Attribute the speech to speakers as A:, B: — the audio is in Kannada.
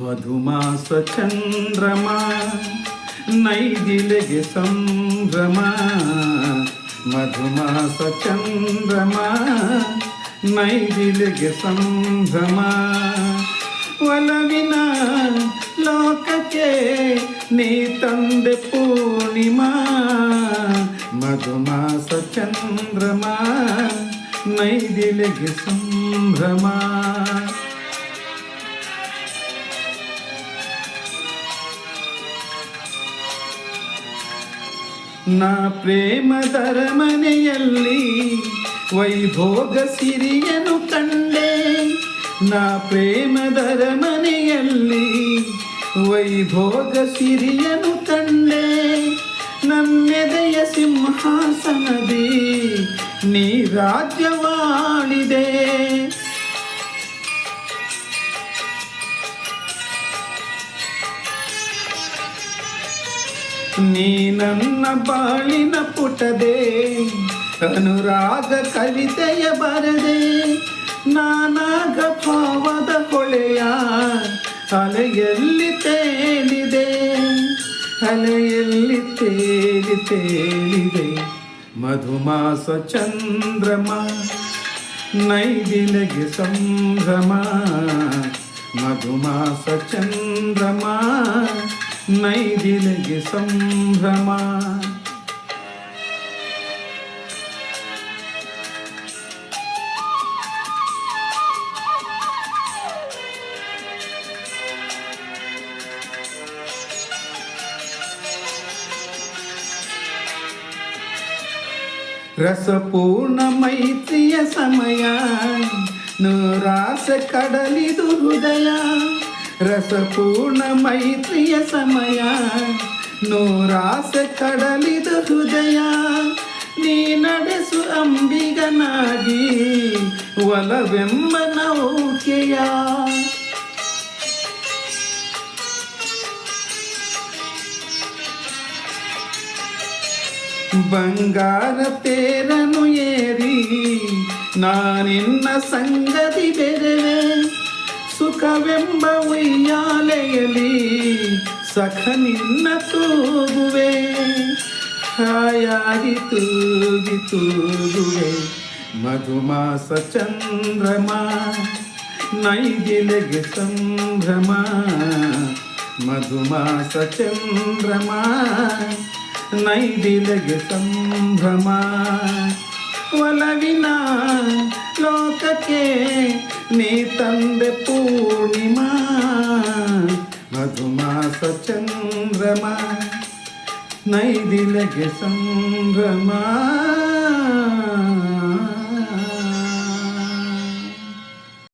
A: ಮಧುಮಾಸ ಚಂದ್ರಮ ನೈದಿಲೆಗೆ ಸಂಭ್ರಮ ಮಧುಮಾಸ ಚಂದ್ರಮ ನೈದಿಲೆಗೆ ಸಂಭ್ರಮ ಒಲವಿನ ಲೋಕಕ್ಕೆ ನೀ ತಂದೆ ಪೂರ್ಣಿಮಾ ಮಧುಮಾಸ ಚಂದ್ರಮ ನೈದಿಲೆಗೆ ಸಂಭ್ರಮ ನಾ ಪ್ರೇಮದರ ಮನೆಯಲ್ಲಿ ವೈಭೋಗ ಸಿರಿಯನು ಕಂಡೆ. ನಾ ಪ್ರೇಮದರ ಮನೆಯಲ್ಲಿ ವೈಭೋಗ ಸಿರಿಯನು ಕಂಡೆ. ನನ್ನೆದೆಯ ಸಿಂಹಾಸನದಿ ನೀ ರಾಜ್ಯವಾಳಿದೆ ನೀ ನನ್ನ ಬಾಳಿನ ಪುಟದೆ, ಅನುರಾಗ ಕವಿತೆಯ ಬರದೆ, ನಾನಾಗ ಪಾವದ ಹೊಳೆಯ ಅಲೆಯಲ್ಲಿ ತೇಲಿದೆ, ಅಲೆಯಲ್ಲಿ ತೇಲಿ ತೇಲಿದೆ. ಮಧುಮಾಸ ಚಂದ್ರಮ, ನೈದಿಲೆಗೆ ಸಂಭ್ರಮ, ಮಧುಮಾಸ ಚಂದ್ರಮ. ನೈದಿಲೆಗೆ ಸಂಭ್ರಮ ರಸಪೂರ್ಣ ಮೈತ್ರಿಯ ಸಮಯ ನೂರಾಸ ಕಡಲಿದು ಹೃದಯ ರಸಪೂರ್ಣ ಮೈತ್ರಿಯ ಸಮಯ, ನೂರಾಸೆ ಕಡಲಿದು ಹೃದಯ, ನೀ ನಡೆಸು ಅಂಬಿಗನಾಗಿ, ಒಲವೆಂಬ ನೌಕೆಯ. ಬಂಗಾರ ತೇರನು ಏರಿ, ನಾನಿನ್ನ ಸಂಗತಿ ಬೆರೆವೆ. ಸುಖವೆಂಬ ಉಯ್ಯಾಲೆಯಲ್ಲಿ ಸಖ ನಿನ್ನ ತೂಗುವೆ ಹಾಯಾಗಿ ತೂಗಿ ತೂಗುವೆ ಮಧುಮಾಸ ಚಂದ್ರಮ ನೈದಿಲೆಗೆ ಸಂಭ್ರಮ ಮಧುಮಾಸ ಚಂದ್ರಮ ನೈದಿಲೆಗೆ ಸಂಭ್ರಮ ಒಲವಿನ ಲೋಕಕ್ಕೆ ನೀ ತಂದೆ ಪೂರ್ಣಿಮಾ ಮಧುಮಾಸ ಚಂದ್ರಮ ನೈದಿಲಗೆ ಸಂಭ್ರಮ.